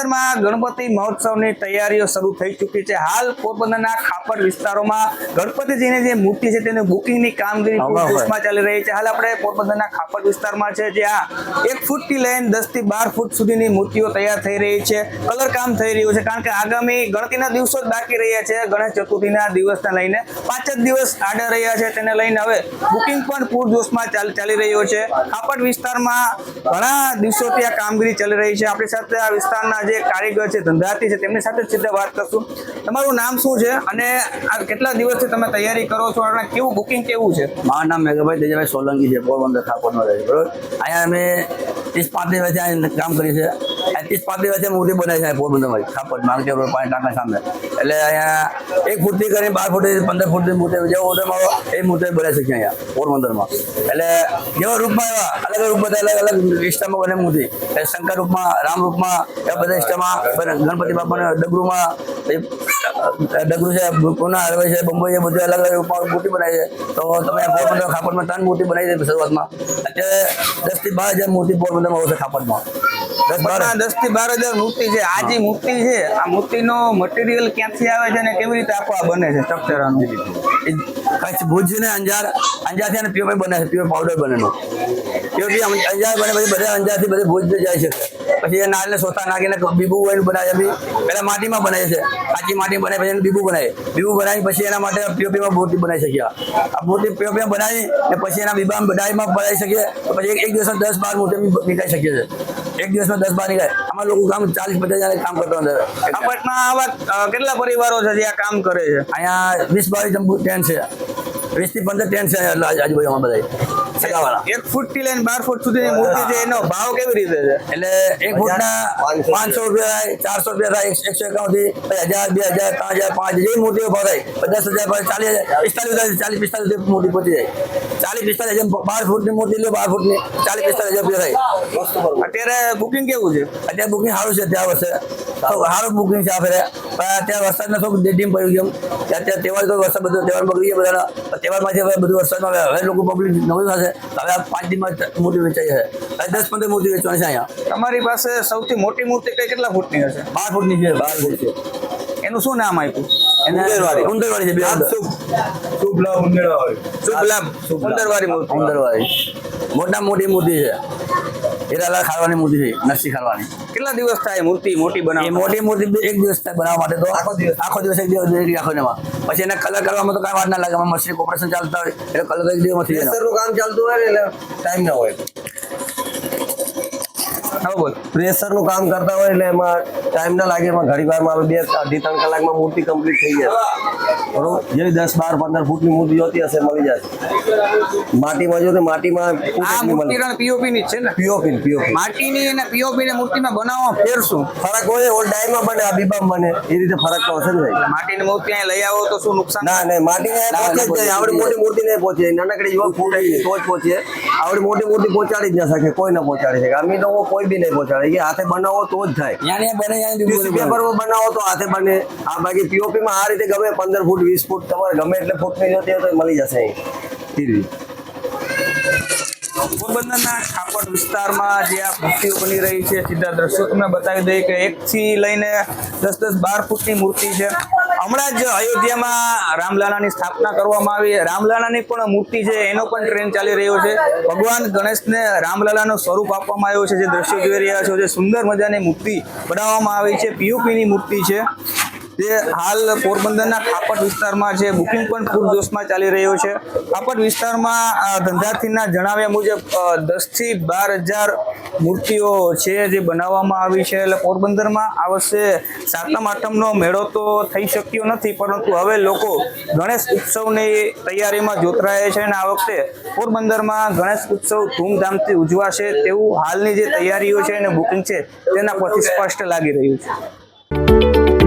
પોરબંદરમાં ગણપતિ મહોત્સવની તૈયારીઓ શરૂ થઈ ચૂકી છે. હાલ પોરબંદરના ખાપડ વિસ્તારોમાં ગણપતિજીની જે મૂર્તિ છે તેની બુકિંગની કામગીરી પૂરજોશમાં ચાલી રહી છે. હાલ આપણે પોરબંદરના ખાપડ વિસ્તારમાં છે જ્યાં એક ફૂટથી લઈને દસથી બાર ફૂટ સુધીની મૂર્તિઓ તૈયાર થઈ રહી છે. કલર કામ થઈ રહ્યું છે કારણ કે આગામી ગણતરીના દિવસો જ બાકી રહ્યા છે. ગણેશ ચતુર્થીના દિવસને લઈને પાંચ જ દિવસ આડા રહ્યા છે. તેને લઈને હવે બુકિંગ પણ પૂરજોશમાં ચાલ- ચાલી રહ્યો છે. ખાપડ વિસ્તારમાં ઘણા દિવસોથી આ કામગીરી ચાલી રહી છે. આપણી સાથે આ વિસ્તારના જે કારીગર છે ધંધાર્થી છે, તેમની સાથે સીધા વાત કરશું. તમારું નામ શું છે અને આ કેટલા દિવસથી તમે તૈયારી કરો છો? અને કેવું બુકિંગ કેવું છે? મારું નામ મેઘાભાઈ તેજભાઈ સોલંકી છે, પોરબંદર ઠાકોરનો રહે બરોબર? અહીંયા અમે ત્રીસ પાંત્રીસ વર્ષથી કામ કરીએ છીએ. ત્રીસ પાંત્રીસ વર્ષથી મૂર્તિ બનાવી છે પોરબંદરમાં ખાપટ માંગજો પાણી, ટાંકા સામે. એટલે અહીંયા એક ફૂટથી કરીને બાર ફૂટથી પંદર ફૂટની મૂર્તિ, જેવો મારો, એ મૂર્તિ બનાવી શકીએ અહીંયા, પોરબંદરમાં. એટલે જેવા રૂપમાં એવા, અલગ રૂપ બધા અલગ અલગ વિસ્તારમાં બને મૂર્તિ. શંકર રૂપમાં, રામ રૂપમાં, એવા બધા ઇષ્ટમાં ગણપતિ બાપાના ડગરુમાં ડગરુ છે પુના હરવે છે બંબઈ છે, બધું અલગ અલગ રૂપમાં મૂર્તિ બનાવી છે. તો તમે પોરબંદર ખાપડમાં ત્રણ મૂર્તિ બનાવી છે શરૂઆતમાં અત્યારે દસથી બાર હજાર મૂર્તિ પોરબંદરમાં આવશે ખાપડમાં દસથી બાર હજાર મૂર્તિ છે આ જે મૂર્તિ છે આ મૂર્તિનો મટીરિયલ ક્યાંથી આવે છે અને કેવી રીતે આખું આ બને છે કચ્છ ભુજ ને અંજાર અંજારથી અને પ્યોર બને છે પ્યોર પાવડર બનેનો બી અંજાર બને પછી બધા અંજારથી બધે ભુજ જાય છે પછી એ નાળને સોતા નાખીને બીબુ હોય બનાવે છે પહેલા માટીમાં બનાવે છે કાચી માટી બનાવી પછી એને બીબુ બનાવે બીબુ બનાવી પછી એના માટે પીઓપીમાં મૂર્તિ બનાવી શકીએ આ મૂર્તિ પીઓપીમાં બનાવી ને પછી એના બીબામાં બધાઈમાં બનાવી શકીએ પછી એક- દિવસ દસ બાર મૂર્તિ નીકાળી શકીએ છીએ એક દિવસમાં દસ બાર નીકળે આમાં લોકો કામ ચાલીસ પચાસ હજાર કામ કરતા અંદર ખાપટમાં આવા કેટલા પરિવારો છે જે આ કામ કરે છે? અહીંયા વીસ બાવીસ ટેન્ટ છે. વીસથી પંદર ટેન્ટ છે આજુ- આજુબાજુમાં બધા એક ફૂટથી લઈને બાર ફૂટ સુધીની મૂર્તિ છે એનો ભાવ કેવી રીતે છે? એટલે એક ફૂટના પાંચસો રૂપિયા થાય ચારસો રૂપિયા થાય એકસો એકાવનથી હજાર બે હજાર ત્રણ હજાર પાંચ હજાર જેવી મૂર્તિઓ ભાવ થાય પછી હજાર ચાલીસ હજાર પિસ્તાલીસ હજાર ચાલીસ પિસ્તાલીસ હજાર મૂર્તિ પહોંચી જાય. ચાલીસ પિસ્તાલીસ હજાર બાર ફૂટની મૂર્તિ લો બાર ફૂટની ચાલીસ પિસ્તાલીસ હજાર રૂપિયા થાય. અત્યારે બુકિંગ કેવું છે? અત્યારે બુકિંગ સારું છે ત્યાં વર્ષે. સારું બુકિંગ છે આ ફેરે. પણ અત્યારે વરસાદ થોડુંક ડીમ પડ્યું ગયું અત્યારે તહેવાર તો વરસાદ બધો તહેવાર બગડી ગયા બધાના. તહેવારમાંથી હવે બધું વરસાદમાં હવે હવે લોકો પબ્લિક નવું થશે. હવે આ પાંચ દિનમાં મૂર્તિ વેચાઈ છે દસ પંદર મૂર્તિ વેચવાની છે અહીંયા. તમારી પાસે સૌથી મોટી મૂર્તિ કઈ કેટલા ફૂટની હશે? બાર ફૂટની છે બાર ફૂટ છે. એનું શું નામ આપ્યું? એને ઉંદરવાળી. ઉંદરવાળી છે બે ઉંદર. શુભ. લાભ ઉંદરવાળી મૂર્તિ. ઉંદરવાળી મોટા મોટી મૂર્તિ છે. હીરાલાલ ખાવાની મૂર્તિ છે નરસિંહ ખાવાની. કેટલા દિવસ થાય મૂર્તિ મોટી બનાવી મોટી મૂર્તિ એક દિવસ થાય બનાવવા માટે તો આખો દિવસ આખો દિવસ એક દિવસ એક રાખો એમાં. પછી એને કલર કરવામાં તો કાંઈ વાત ના લાગે મશીન ઓપરેશન ચાલતા હોય એટલે કલર એક દિવસમાં થઈ જાય. કામ ચાલતું હોય એટલે ટાઈમ ના હોય. પ્રેશરનું કામ કરતા હોય એટલે એમાં ટાઈમ ના લાગે. એમાં ઘણી વારમાં આપણે બે અઢી ત્રણ કલાકમાં મૂર્તિ કમ્પ્લીટ થઈ જાય. બરોબર? જેવી દસ બાર પંદર ફૂટની મૂર્તિ જોતી હશે મળી જશે માટીમાં જો માટીમાં પીઓપી ની છે ને? પીઓપી પીઓપી માટીની અને પીઓપી ની મૂર્તિમાં બનાવવા ફેર શું ફરક હોય ઓલ ડાયમાં બને આ બીબામ બને. એ રીતે ફરક તો હશે ને ભાઈ. માટીની મૂર્તિ અહીં લઈ આવો તો શું નુકસાન? ના ના માટી ને પહોંચે જ આવડી મોટી મૂર્તિ નહીં પહોંચે. નાનકડી યુવક ફૂટ આવી તો જ પહોંચે. આવડી મોટી મૂર્તિ પહોંચાડી જ ના શકે. કોઈ ના પહોંચાડી શકે. અમે તો કોઈ બી નહીં પહોંચાડે. એ હાથે બનાવો તો જ થાય. ને પેપરમાં બનાવો તો હાથે બને. આ બાકી પીઓપી માં આ રીતે ગમે પંદર ફૂટ વીસ ફૂટ તમારે ગમે એટલે ફૂટની જોતી હોય તો મળી જશે અહીં. પોરબંદરના ખાપટ વિસ્તારમાં જે આ મૂર્તિઓ બની રહી છે, સીધા દ્રશ્યો તમને બતાવી દઈએ કે એક થી લઈને દસ દસ બાર ફૂટની મૂર્તિ છે. હમણાં જ અયોધ્યામાં રામલાલાની સ્થાપના કરવામાં આવી. રામલાલાની પણ મૂર્તિ છે, એનો પણ ટ્રેન્ડ ચાલી રહ્યો છે. ભગવાન ગણેશને રામલાલાનું સ્વરૂપ આપવામાં આવ્યું છે, જે દ્રશ્યો જોઈ રહ્યા છો, જે સુંદર મજાની મૂર્તિ બનાવવામાં આવી છે પીયુપીની મૂર્તિ છે. જે હાલ પોરબંદરના ખાપટ વિસ્તારમાં છે બુકિંગ પણ પૂરજોશમાં ચાલી રહ્યો છે. ખાપટ વિસ્તારમાં ધંધાર્થીના જણાવ્યા મુજબ દસથી બાર હજાર મૂર્તિઓ છે જે બનાવવામાં આવી છે. એટલે પોરબંદરમાં આ વર્ષે સાતમ, આઠમનો મેળો તો થઈ શક્યો નથી, પરંતુ હવે લોકો ગણેશ ઉત્સવની તૈયારીમાં જોતરાય છે અને આ વખતે પોરબંદરમાં ગણેશ ઉત્સવ ધૂમધામથી ઉજવાશે તેવું હાલની જે તૈયારીઓ છે અને બુકિંગ છે તેના પરથી સ્પષ્ટ લાગી રહ્યું છે.